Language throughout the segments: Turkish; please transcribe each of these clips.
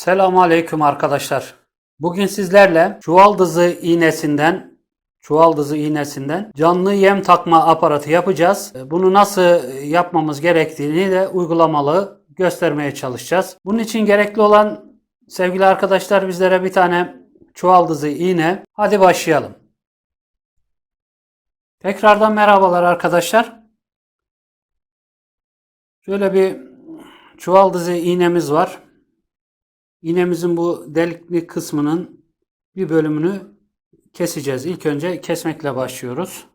Selamun Aleyküm arkadaşlar. Bugün sizlerle çuvaldızı iğnesinden çuvaldızı iğnesinden canlı yem takma aparatı yapacağız. Bunu nasıl yapmamız gerektiğini de uygulamalı göstermeye çalışacağız. Bunun için gerekli olan sevgili arkadaşlar bizlere bir tane çuvaldızı iğne. Hadi başlayalım. Tekrardan merhabalar arkadaşlar. Şöyle bir çuvaldızı iğnemiz var. İğnemizin bu delikli kısmının bir bölümünü keseceğiz. İlk önce kesmekle başlıyoruz.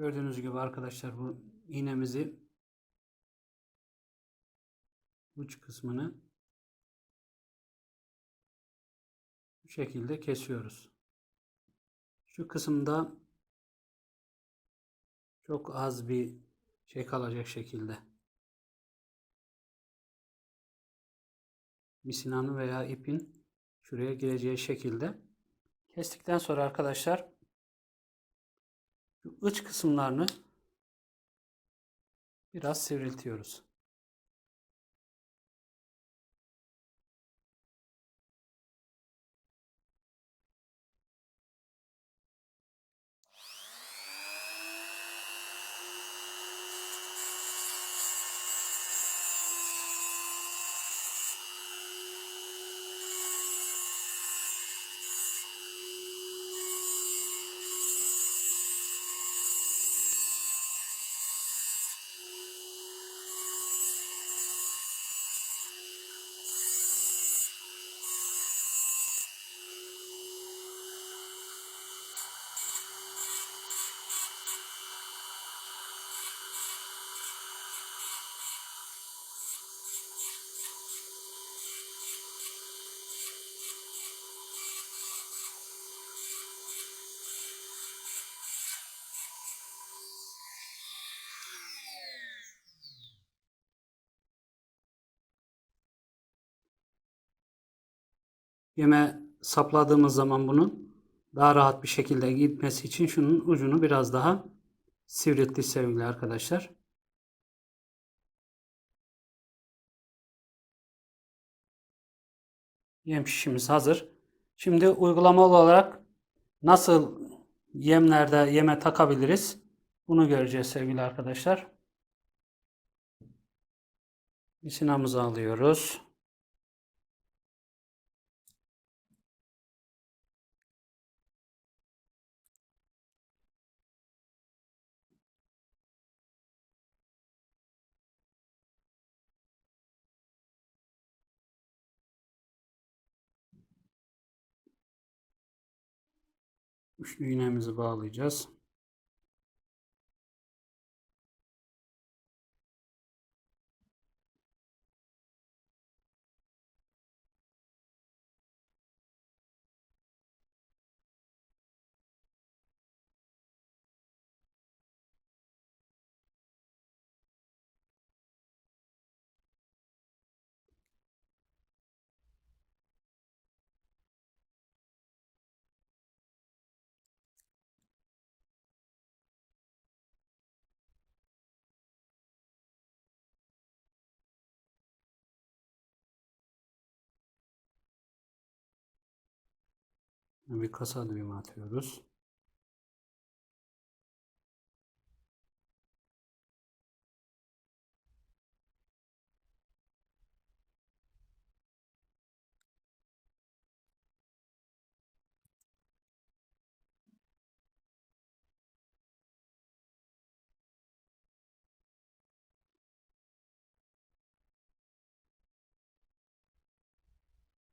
Gördüğünüz gibi arkadaşlar bu iğnemizi uç kısmını bu şekilde kesiyoruz. Şu kısımda çok az bir şey kalacak şekilde. Misinanın veya ipin şuraya gireceği şekilde kestikten sonra arkadaşlar şu iç kısımlarını biraz sivriltiyoruz. Yeme sapladığımız zaman bunun daha rahat bir şekilde gitmesi için şunun ucunu biraz daha sivriltti sevgili arkadaşlar. Yem şişimiz hazır. Şimdi uygulamalı olarak nasıl yemlerde yeme takabiliriz? Bunu göreceğiz sevgili arkadaşlar. Misinamızı alıyoruz. Üçlü iğnemizi bağlayacağız. Bir kasa düğümü atıyoruz.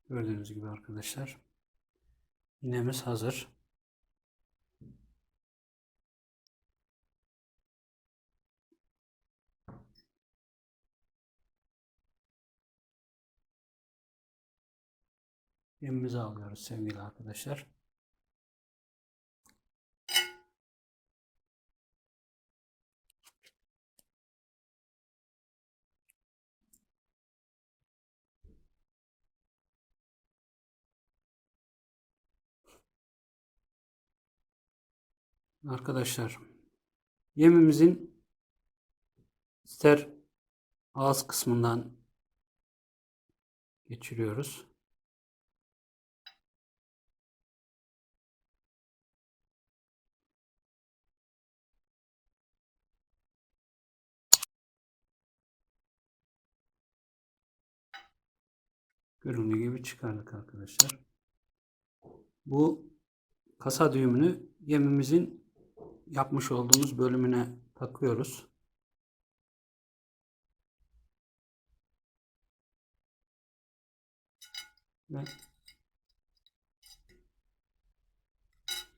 Gördüğünüz gibi arkadaşlar İğnemiz hazır. Yemimizi alıyoruz sevgili arkadaşlar. Arkadaşlar yemimizin ister ağız kısmından geçiriyoruz. Göründüğü gibi çıkardık arkadaşlar. Bu kasa düğümünü yemimizin yapmış olduğumuz bölümüne takıyoruz. Ve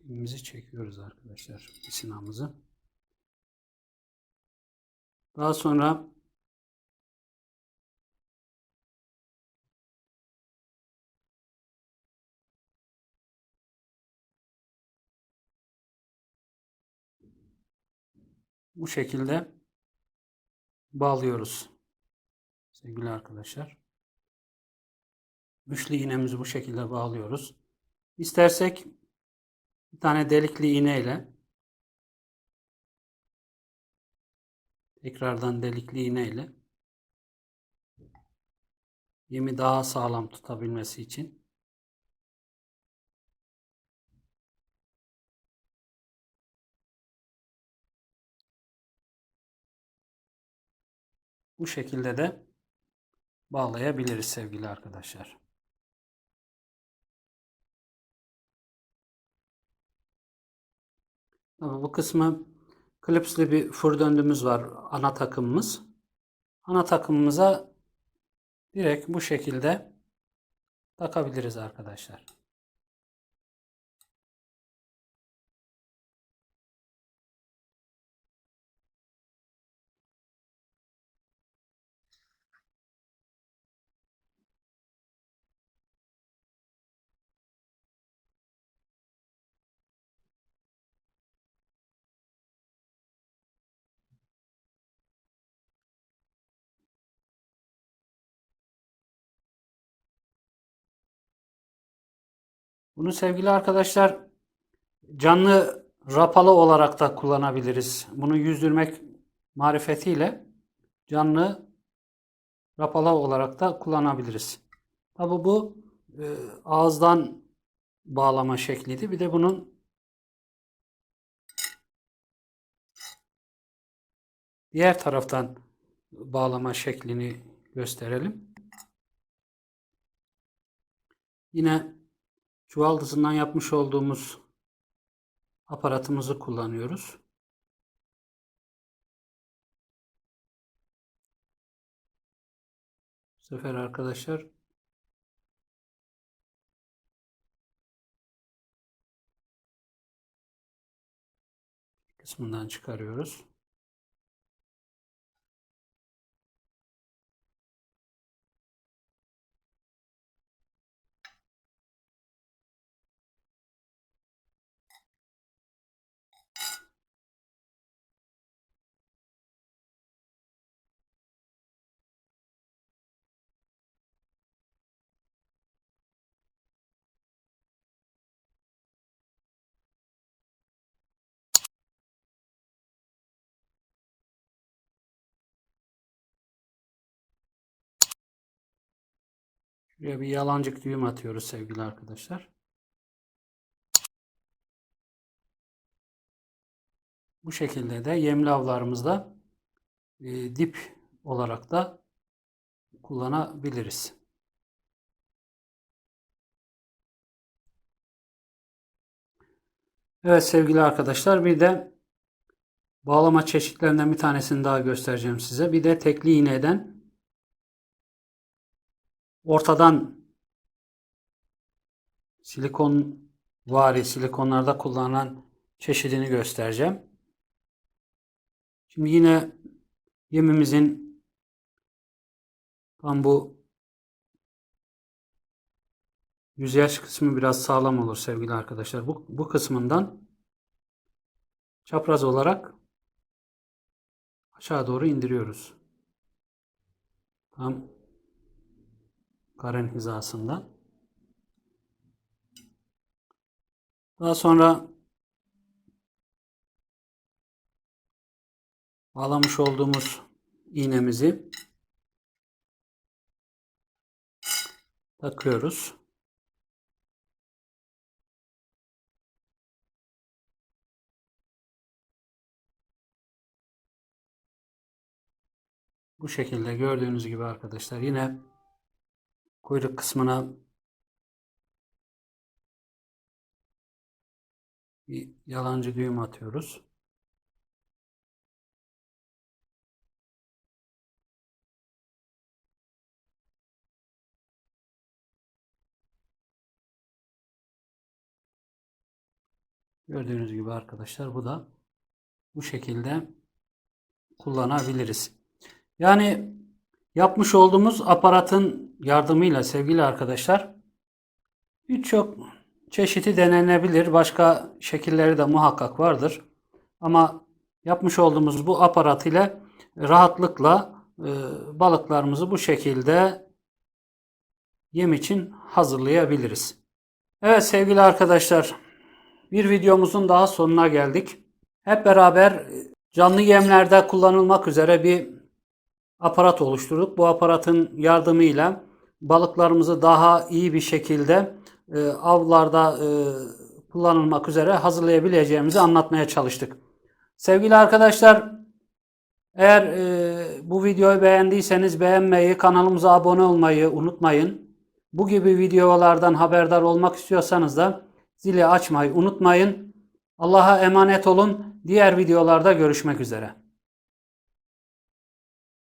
yemimizi çekiyoruz arkadaşlar isinamızı. Daha sonra bu şekilde bağlıyoruz. Sevgili arkadaşlar. Üçlü iğnemizi bu şekilde bağlıyoruz. İstersek bir tane delikli iğne ile tekrardan delikli iğne ile yemi daha sağlam tutabilmesi için bu şekilde de bağlayabiliriz sevgili arkadaşlar. Bu kısmı klipsli bir fır döndüğümüz var ana takımımız. Ana takımımıza direkt bu şekilde takabiliriz arkadaşlar. Bunu sevgili arkadaşlar canlı rapalı olarak da kullanabiliriz. Bunu yüzdürmek marifetiyle canlı rapalı olarak da kullanabiliriz. Tabi bu e, ağızdan bağlama şekliydi. Bir de bunun diğer taraftan bağlama şeklini gösterelim. Yine çuvaldızından yapmış olduğumuz aparatımızı kullanıyoruz. Bu sefer arkadaşlar kısmından çıkarıyoruz. Şuraya bir yalancık düğüm atıyoruz sevgili arkadaşlar. Bu şekilde de yemli avlarımızda e, dip olarak da kullanabiliriz. Evet sevgili arkadaşlar bir de bağlama çeşitlerinden bir tanesini daha göstereceğim size. Bir de tekli iğneden ortadan silikon vari silikonlarda kullanılan çeşidini göstereceğim. Şimdi yine yemimizin tam bu yüzey kısmı biraz sağlam olur sevgili arkadaşlar. Bu, bu kısmından çapraz olarak aşağı doğru indiriyoruz. Tam karen hizasında. Daha sonra bağlamış olduğumuz iğnemizi takıyoruz. Bu şekilde gördüğünüz gibi arkadaşlar yine kuyruk kısmına bir yalancı düğüm atıyoruz. Gördüğünüz gibi arkadaşlar bu da bu şekilde kullanabiliriz. Yani yapmış olduğumuz aparatın yardımıyla sevgili arkadaşlar birçok çeşidi denenebilir. Başka şekilleri de muhakkak vardır. Ama yapmış olduğumuz bu aparat ile rahatlıkla e, balıklarımızı bu şekilde yem için hazırlayabiliriz. Evet sevgili arkadaşlar bir videomuzun daha sonuna geldik. Hep beraber canlı yemlerde kullanılmak üzere bir aparat oluşturduk. Bu aparatın yardımıyla balıklarımızı daha iyi bir şekilde e, avlarda e, kullanılmak üzere hazırlayabileceğimizi anlatmaya çalıştık. Sevgili arkadaşlar eğer e, bu videoyu beğendiyseniz beğenmeyi, kanalımıza abone olmayı unutmayın. Bu gibi videolardan haberdar olmak istiyorsanız da zili açmayı unutmayın. Allah'a emanet olun. Diğer videolarda görüşmek üzere.